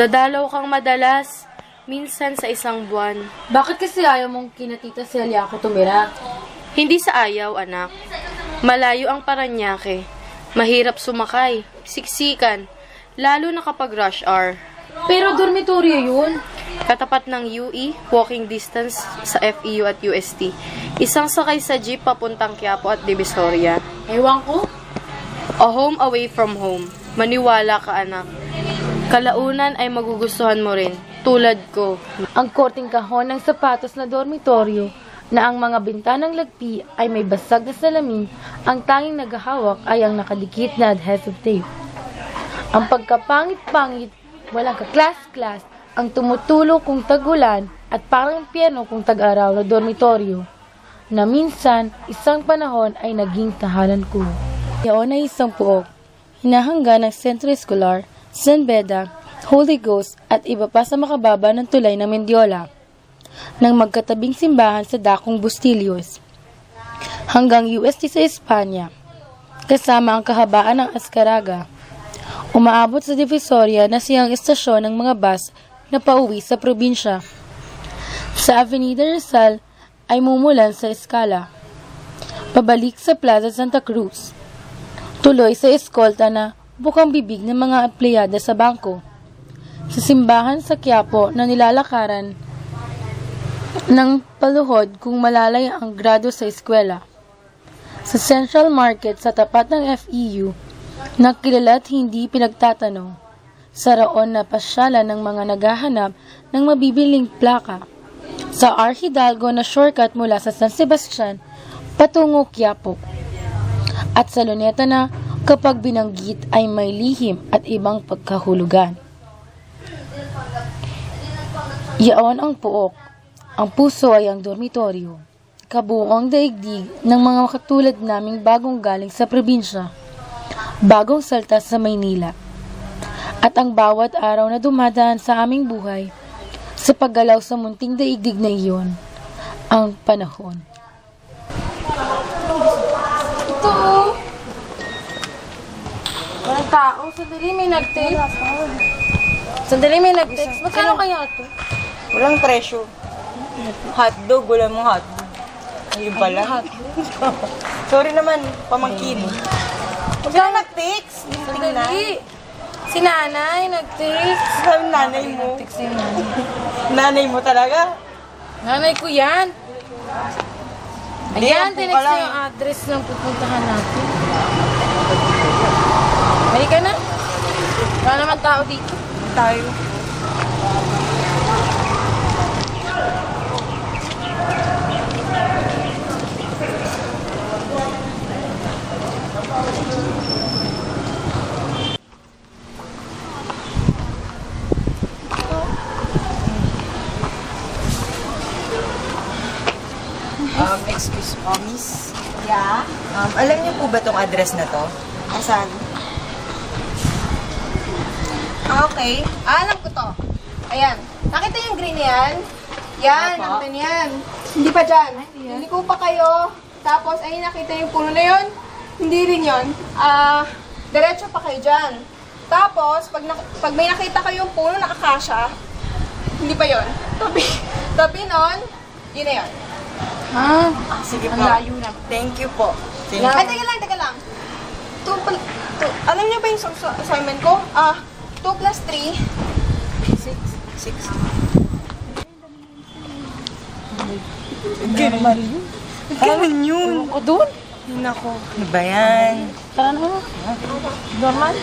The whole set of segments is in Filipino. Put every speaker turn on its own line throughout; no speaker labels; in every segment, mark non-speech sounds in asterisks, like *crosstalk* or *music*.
Dadalaw kang madalas, minsan sa isang buwan.
Bakit kasi ayaw mong kinatita Celia ako tumira?
Hindi sa ayaw, anak. Malayo ang Paranaque. Mahirap sumakay, siksikan, lalo na kapag rush hour.
Pero dormitoryo yun.
Katapat ng UE, walking distance sa FEU at UST. Isang sakay sa jeep papuntang Quiapo at Divisoria.
Ewan ko.
A home away from home. Maniwala ka, anak. Kalaunan ay magugustuhan mo rin, tulad ko.
Ang korting kahon ng sapatos na dormitoryo na ang mga bintanang lagpi ay may basag na salamin, ang tanging naghahawak ay ang nakadikit na adhesive tape. Ang pagkapangit-pangit, walang kaklas-klas, ang tumutulo kung tagulan at parang piano kung tag-araw na dormitoryo na minsan isang panahon ay naging tahanan ko. Yaon ay isang puok, hinahangga ng sentro escolar, San Beda, Holy Ghost at iba pa sa makababa ng tulay ng Mendiola ng magkatabing simbahan sa dakong Bustillos hanggang UST sa Espanya kasama ang kahabaan ng Ascaraga. Umaabot sa Divisoria na siyang istasyon ng mga bus na pauwi sa probinsya. Sa Avenida Rizal ay mumulan sa Escala. Pabalik sa Plaza Santa Cruz. Tuloy sa eskolta na bukang bibig ng mga empleyada sa bangko. Sa simbahan sa Quiapo na nilalakaran ng paluhod kung malalay ang grado sa eskwela. Sa Central Market sa tapat ng FEU, na kilala at hindi pinagtatanong. Sa raon na pasyalan ng mga naghahanap ng mabibiling plaka. Sa R. Hidalgo na shortcut mula sa San Sebastian patungo Quiapo. At sa luneta na kapag binanggit ay may lihim at ibang pagkahulugan. Yaon ang puok. Ang puso ay ang dormitoryo. Kabuong daigdig ng mga katulad naming bagong galing sa probinsya. Bagong salta sa Maynila. At ang bawat araw na dumadaan sa aming buhay sa paggalaw sa munting daigdig na iyon, ang panahon. Ito! Tao. Sandali may nag-text. Sandali may nag-text. Magkano kaya ito?
Walang presyo. Hotdog, wala mong hotdog. Ayun pala. *laughs* Sorry naman, pamangkin. Ka nag-text.
Sandali. Si nanay nag-text.
Sabi nanay mo.
Nanay. *laughs*
Nanay mo talaga.
Nanay ko yan. Ayan, tinext na yung address ng pupuntahan natin. Halika na. Wala naman tao dito.
Tayo. Um, excuse po, miss.
Yeah?
Um, alam niyo po ba tong address na to?
Asan? Okay. Ah, alam ko to. Ayan. Nakita yung green na yan? Yan,
Apa.
nakita niyo yan. Hindi pa dyan. Hindi ko pa kayo. Tapos, ayun, nakita yung puno na yun. Hindi rin yun. Ah, diretso pa kayo dyan. Tapos, pag, nak- pag may nakita kayong puno na akasya, hindi pa yun. *laughs* Tabi, tabi nun, yun na yun.
Ah,
Ah, sige
ang
po.
layo na.
Thank you po. Thank
Ay, teka lang, teka lang. Two, pal- alam niyo ba yung sa- sa- assignment ko? Ah, 2 plus 3?
6. 6. Ganun yun. Ganun yun.
O doon?
Yun ako. Ano ba yan?
Tara na. Normal?
Normal?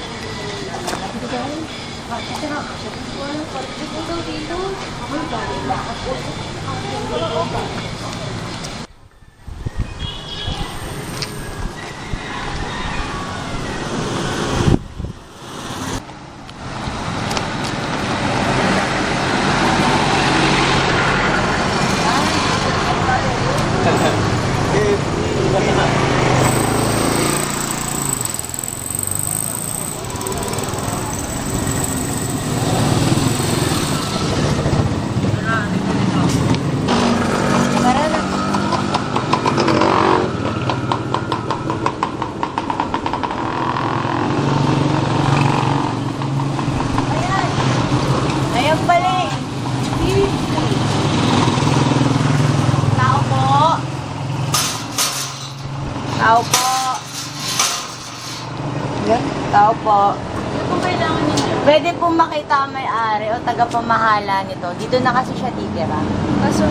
Ang may-ari o taga-pamahala nito. Dito na kasi siya titira.
Kaso,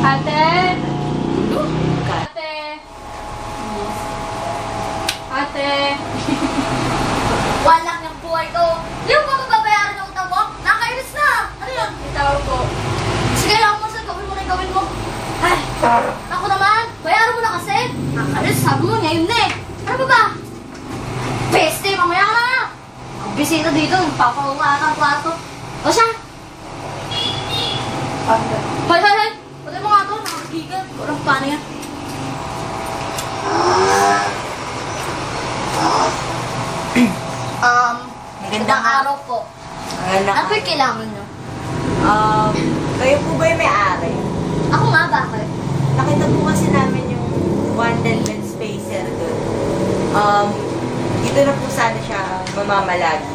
Ate! Ate! Ate!
Wala ng buhay ko. Di mo ba mababayaran ng utang mo? Nakainis na! Ano yun?
Tao po.
Sige lang mo sa gawin mo na yung gawin mo. Ay, ako naman, bayaran mo na kasi. Nakainis, sabi mo ngayon na eh. Ano ba ba? Peste, mamaya ka na! Ang bisita dito, papawa ka ng kwarto. O siya? Hoy, hoy, hoy! Pagay mo nga to, nakakagigan. Walang paano yan. um, magandang araw po.
Maganda
Ano po yung kailangan nyo?
Um, kayo po ba yung may-ari?
Ako nga, bakit?
Nakita po kasi namin yung Wandelman Spacer doon. Um, dito na po sana siya mamamalagi.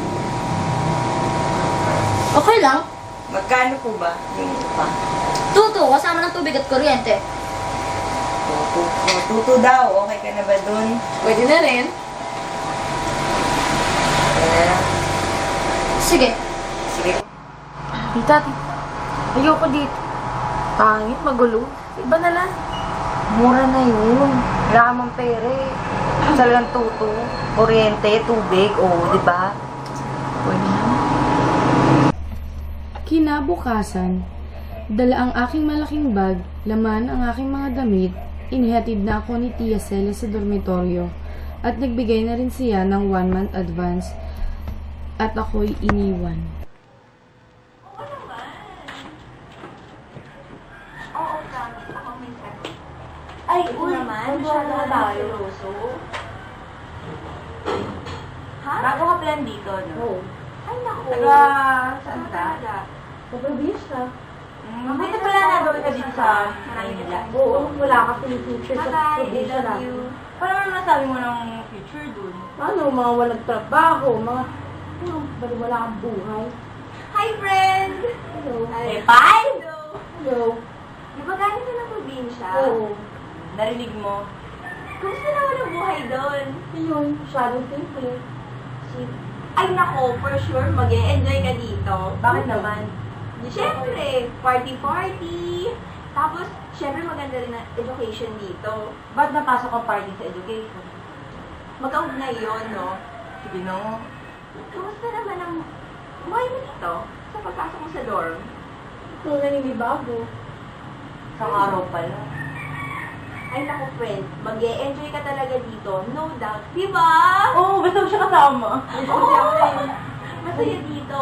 Okay lang.
Magkano po ba yung upa?
Tuto, kasama ng tubig at kuryente.
Tuto, tuto daw. Okay ka na ba doon?
Pwede na rin.
Eh,
Sige.
sige.
Tita, tita. Ayoko dito. Pangit, magulo. Iba na lang.
Mura na yun. Wala ka mang pere. Talagang tuto. Kuryente, tubig, o, di ba? Pwede na.
Kinabukasan, dala ang aking malaking bag, laman ang aking mga damit, inihatid na ako ni Tia Celia sa dormitoryo at nagbigay na rin siya ng one month advance at ako'y iniwan.
Ay, uy, naman. Masyado na tayo. Ha? Bago ka plan dito, no? Oo. Ay, naku. Taga, saan ka?
Sa probinsya?
Mm, Bakit pala nagawin ka dito sa Manila?
Oo, wala ka future
Bye, I love you. Paano naman nasabi mo ng future dun?
Ano, mga walang trabaho, mga, ano, bali wala kang buhay.
Hi, friend!
Hello.
Ay, bye!
Hello.
Di ba galing ka ng probinsya?
Oo.
Narinig mo? Kumusta naman ang buhay doon?
Yun, masyadong simple.
Ay nako, for sure, mag enjoy ka dito. Bakit naman? Siyempre, party-party. Tapos, siyempre maganda rin ang education dito. Ba't napasok ang party sa education? Magkaugnay yun, no? Sige, no? Kumusta naman ang buhay mo dito? Sa pagpasok mo sa dorm?
Kung naninibago.
Sa araw pala. Ay, naku, friend. mag enjoy ka talaga dito. No doubt. Di ba? Oo, oh, basta mo siya kasama. Oo! Masaya dito.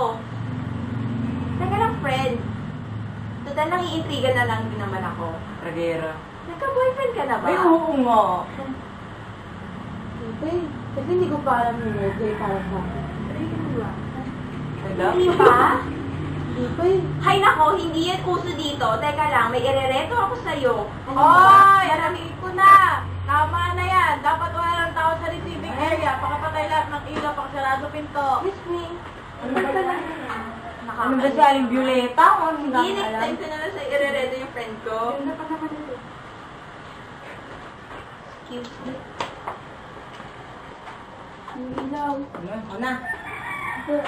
Teka lang, friend. Total, nangiintriga na lang din naman ako. Ragera. Nagka-boyfriend ka na ba? Ay, oo nga.
Siyempre, kasi hindi ko pa alam yung okay para sa akin.
Hindi pa?
Hindi pa eh.
Hay nako, hindi yan uso dito. Teka lang, may irereto ako sa'yo. Oy, narinig ko na. Tama na yan. Dapat wala lang tao sa receiving area. Pakapatay lahat ng ilaw, pakasarado pinto. Excuse me. Ano ba lang Ano ba siya? Yung Violeta? Hindi, next time ko na lang sa irereto yung friend ko. Excuse me.
Yung ilaw.
Ano na?
Hello?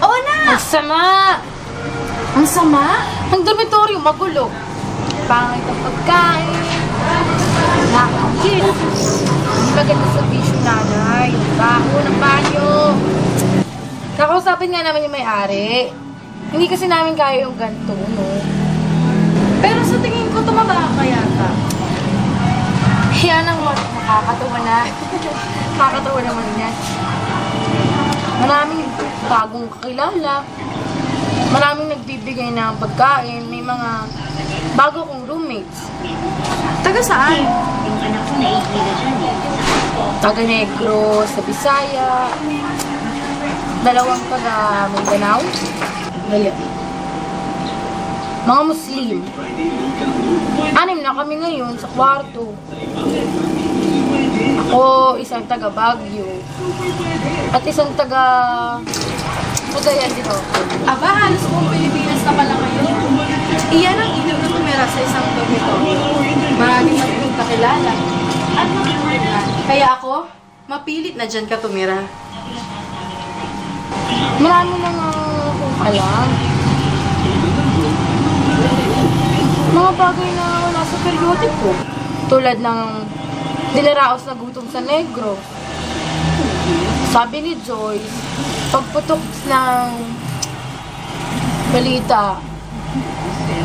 Oo na!
Ang sama!
Ang sama?
Ang dormitoryo, magulo. Pangit ang pagkain. Nakakit. Hindi maganda sa vision nanay. Baho ng banyo. Kakausapin nga namin yung may-ari. Hindi kasi namin kaya yung ganito, no? Pero sa tingin ko, tumaba ka yata. Yan ang mga nakakatawa na. *laughs* nakakatawa naman yan. Maraming bagong kakilala. Maraming nagbibigay ng pagkain. May mga bago kong roommates. Taga saan? Taga Negro, sa Bisaya. Dalawang taga Mindanao. Dali. Mga Muslim. Anim na kami ngayon sa kwarto. Ako, isang taga Baguio. At isang taga... Cagayan dito.
Aba, halos buong Pilipinas na pala kayo. Iyan ang ilaw na tumira sa isang dormitorio. Maraming matulog na kilala. At. Kaya ako, mapilit na dyan ka tumira.
Marami na nga alam. Mga bagay na wala sa periodic ko. Tulad ng dilaraos na gutom sa negro. Sabi ni Joyce, pagputok ng balita,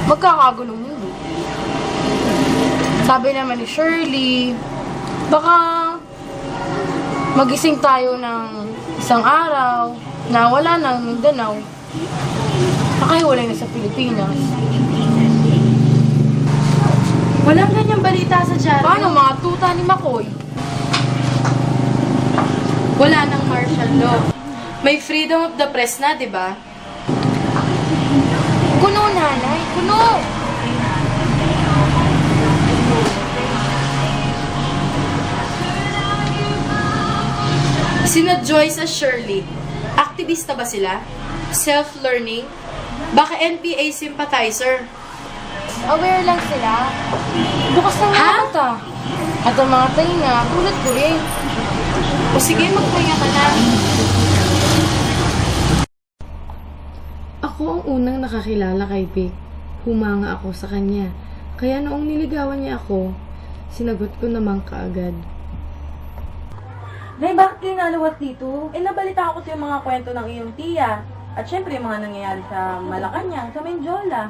magkakagulong mundo. Sabi naman ni Shirley, baka magising tayo ng isang araw na wala nang Mindanao, nakahiwalay na sa Pilipinas.
Walang ganyang balita sa dyaryo.
Paano mga tuta ni Makoy?
Wala nang martial law. May freedom of the press na, di ba?
Kuno, nanay, kuno!
Sina Joyce at Shirley, aktivista ba sila? Self-learning? Baka NPA sympathizer?
Aware lang sila. Bukas ng mga mata. At ang mga tainga, tulad ko rin.
O sige, magpahinga ka na.
Ako ang unang nakakilala kay Vic. Humanga ako sa kanya. Kaya noong niligawan niya ako, sinagot ko naman kaagad.
Nay, bakit kayo nalawas dito? Eh, nabalita ko sa yung mga kwento ng iyong tiya. At syempre, yung mga nangyayari sa Malacanang, sa Menjola.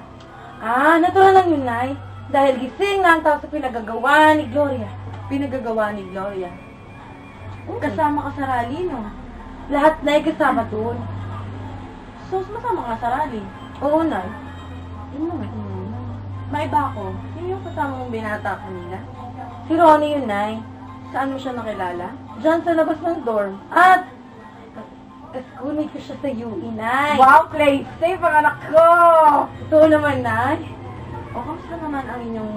Ah, natural lang yun, Nay. Dahil gising na ang tao sa pinagagawa ni Gloria. Pinagagawa ni Gloria. Kasama ka sa rally, no? Lahat na kasama doon. So, masama ka sa rally? Oo, Nay. Yun naman. May iba ako. Sino yung kasama mong binata kanina? Si Ronnie yun, Nay. Saan mo siya nakilala? Diyan sa labas ng dorm. At, schoolmate ko siya sa UE, Nay. Wow, play safe ang anak ko! Ito naman, Nay. O, kamusta naman ang inyong...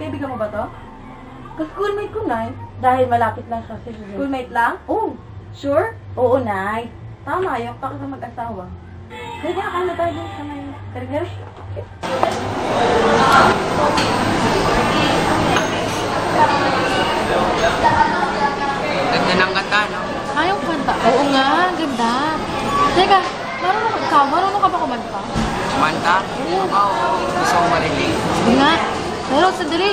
Kaibigan mo ba to? Ka-schoolmate ko, Nay. Dahil malapit lang siya sa Schoolmate lang? Oo. Sure? Oo, Nay. Tama, yung pa sa mag-asawa. Kaya ano tayo dun sa may... Karigari?
Ganda ng kanta, no?
Kanta. Oo nga, ganda. Teka, marunong ka, marunong ka ba kumanta?
Kumanta? Oo. Oo. Gusto ko marinig.
Hindi nga. Pero sandali,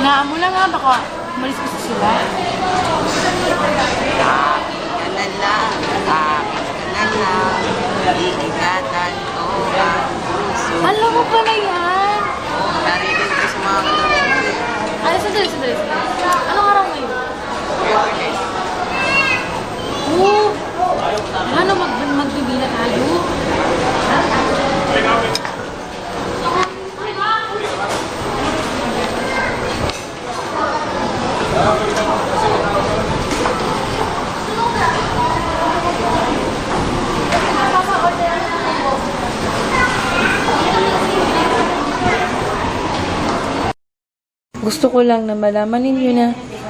hinaan mo lang nga, baka umalis ko sa sila.
Akin ka na lang. Akin ka na lang. Iingatan ko ang puso.
Alam mo pa na yan.
Oo, narinig ko sa mga kanta.
Ay, sandali. sandali. Anong araw ngayon? Oo. Ano, mag magbibila tayo? Gusto ko lang na malaman ninyo na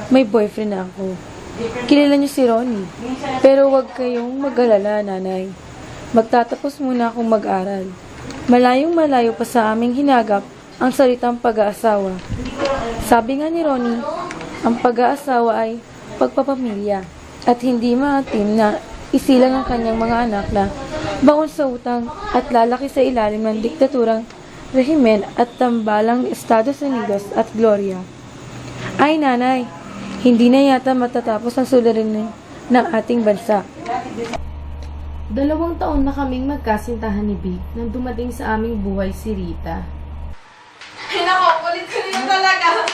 may boyfriend ako. Kilala niyo si Ronnie. Pero huwag kayong mag-alala, nanay. Magtatapos muna akong mag-aral. Malayong malayo pa sa aming hinagap ang salitang pag-aasawa. Sabi nga ni Ronnie, ang pag-aasawa ay pagpapamilya at hindi maatim na isilang ang kanyang mga anak na bangon sa utang at lalaki sa ilalim ng diktaturang rehimen at tambalang Estados Unidos at Gloria. Ay nanay, hindi na yata matatapos ang suliranin ng ating bansa.
Dalawang taon na kaming magkasintahan ni Vic nang dumating sa aming buhay si Rita.
Ay, nako, kulit ko rin talaga.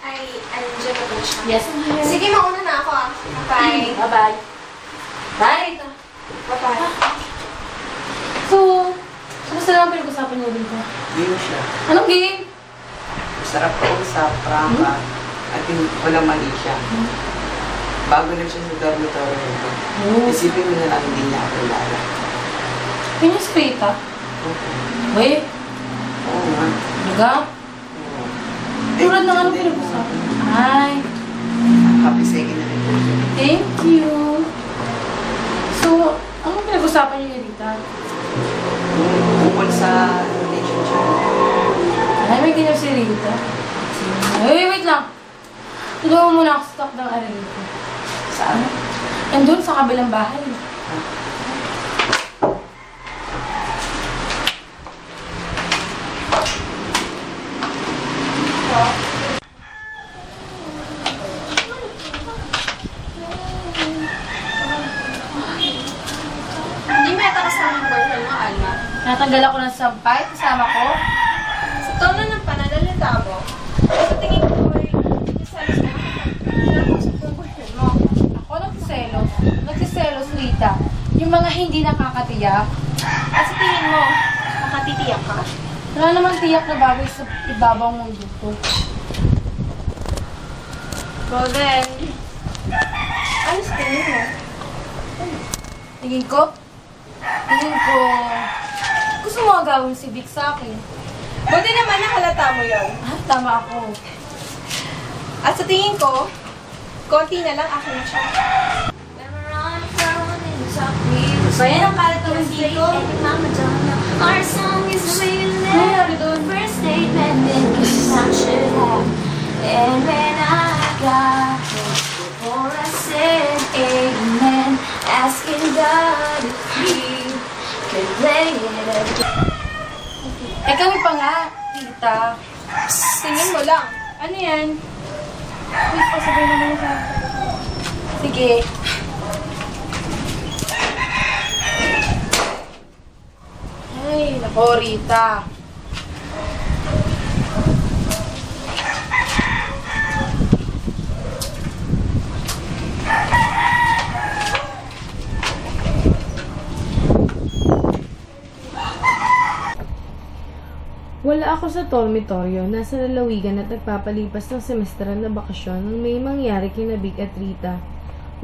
Ay, andiyan po siya.
Yes.
Sige, mauna na ako ah. Bye.
Bye-bye. Bye!
Bye-bye.
So, ano sa lang pinag-usapan niyo dito?
Game siya.
Anong game?
Masarap kausap, prangka. At yung walang mali siya. Bago lang siya sa dormitory nito. Isipin mo na lang hindi niya ako kilala.
Pinyas Rita? Uy,
Oo nga.
Naga? Tulad ng ano pinag-usapan? Ay,
sa
kabilang bahay. Natanggal ako ng sampay, kasama ko.
Sa tono ng pananalita mo, sa tingin ko ay nagsiselos ka na kapag yung boyfriend mo.
Ako nagsiselos. Nagsiselos, Rita. Yung mga hindi nakakatiyak.
At sa tingin mo, makatitiyak ka?
Wala namang tiyak na bagay sa ibabaw mundo ko.
Well then, ano sa tingin mo?
Tingin ko? Tingin ko... Gusto mo agawin si Vic sa akin.
Buti naman nakalata mo yon.
Ah, tama ako.
At sa tingin ko, konti na lang akin na siya.
Ba yan ang kalat naman dito?
Our song is
doon?
First statement, then kiss I should have. And when I got home, before I said amen, asking God if He could play it again.
Eh, kami pa nga, Rita.
Tingin mo lang.
Ano yan? Wait, pasabay naman sa Sige. Ay, nako, Rita.
Wala ako sa dormitoryo, nasa lalawigan at nagpapalipas ng semestral na bakasyon nung may mangyari kina Big at Rita.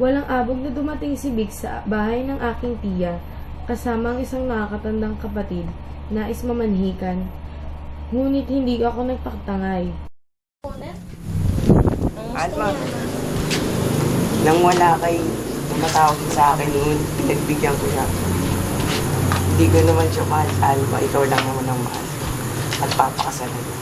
Walang abog na dumating si Big sa bahay ng aking tiya, kasama ang isang nakakatandang kapatid, nais mamanhikan. Ngunit hindi ako nagpakatangay.
Alma, nang wala kay tumatawag sa akin noon, pinagbigyan ko siya. Hindi ko naman siya mahal, Alma. Ikaw lang naman ang mahal. At papakasalan.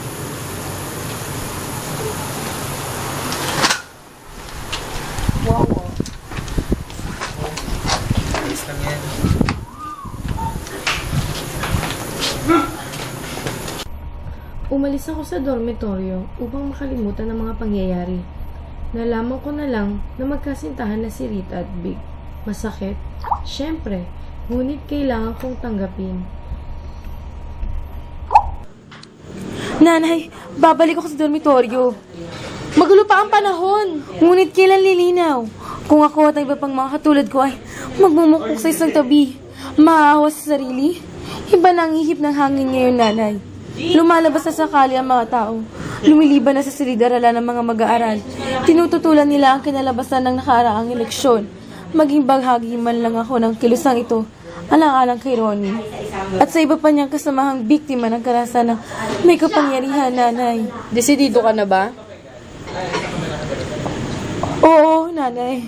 Umalis ako sa dormitoryo upang makalimutan ang mga pangyayari. Nalaman ko na lang na magkasintahan na si Rita at Big. Masakit? Siyempre, ngunit kailangan kong tanggapin.
Nanay, babalik ako sa dormitoryo. Magulo pa ang panahon. Ngunit kailan lilinaw? Kung ako at ang iba pang mga katulad ko ay magmumukok sa isang tabi, maawa sa sarili, iba na ang ihip ng hangin ngayon, nanay. Lumalabas na sakali ang mga tao. Lumiliban na sa silid-aralan ng mga mag-aaral. Tinututulan nila ang kinalabasan ng nakaraang eleksyon. Maging baghagi man lang ako ng kilusang ito, alang-alang kay Ronnie. At sa iba pa niyang kasamahang biktima ng karasan ng may kapangyarihan, nanay.
Desidido ka na ba?
Oo, nanay.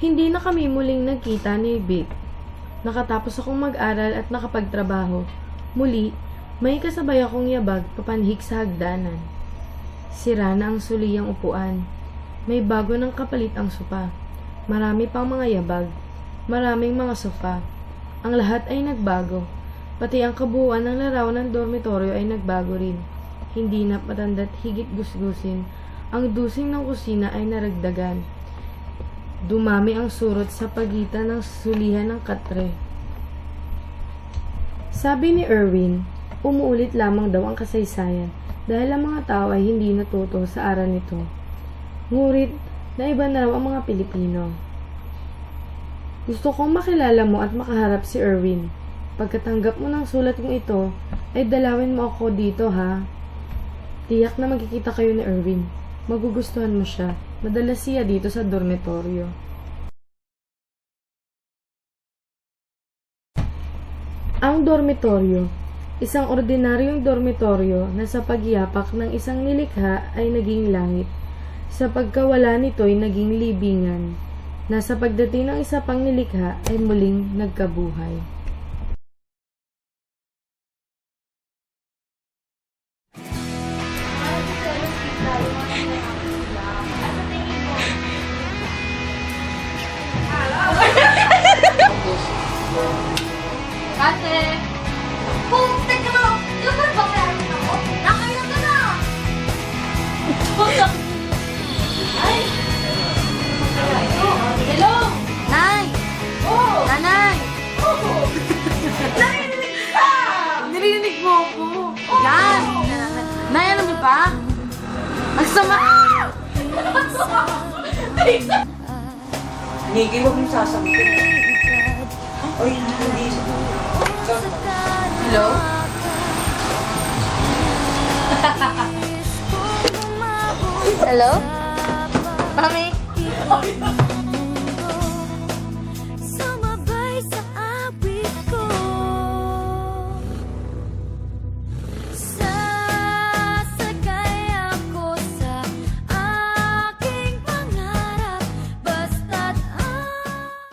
Hindi na kami muling nagkita ni Vic. Nakatapos akong mag-aral at nakapagtrabaho. Muli, may kasabay akong yabag papanhik sa hagdanan. Sira na ang suliyang upuan. May bago ng kapalit ang sopa. Marami pang mga yabag. Maraming mga sofa. Ang lahat ay nagbago. Pati ang kabuuan ng larawan ng dormitoryo ay nagbago rin. Hindi na patanda't higit gusgusin. Ang dusing ng kusina ay naragdagan. Dumami ang surot sa pagitan ng sulihan ng katre. Sabi ni Erwin, umuulit lamang daw ang kasaysayan dahil ang mga tao ay hindi natuto sa aral nito. Ngurit, naiba na raw ang mga Pilipino. Gusto kong makilala mo at makaharap si Erwin. Pagkatanggap mo ng sulat kong ito, ay dalawin mo ako dito ha. Tiyak na magkikita kayo ni Erwin. Magugustuhan mo siya. Madalas siya dito sa dormitoryo. Ang dormitoryo. Isang ordinaryong dormitoryo na sa pagyapak ng isang nilikha ay naging langit. Sa pagkawala nito'y naging libingan, na sa pagdating ng isa pang nilikha ay muling nagkabuhay.
Ate!
Yan. Nay, alam niyo ba? Ang sama!
Nikki, huwag mong sasabihin. Ay, hindi.
Hello?
Hello? Mami?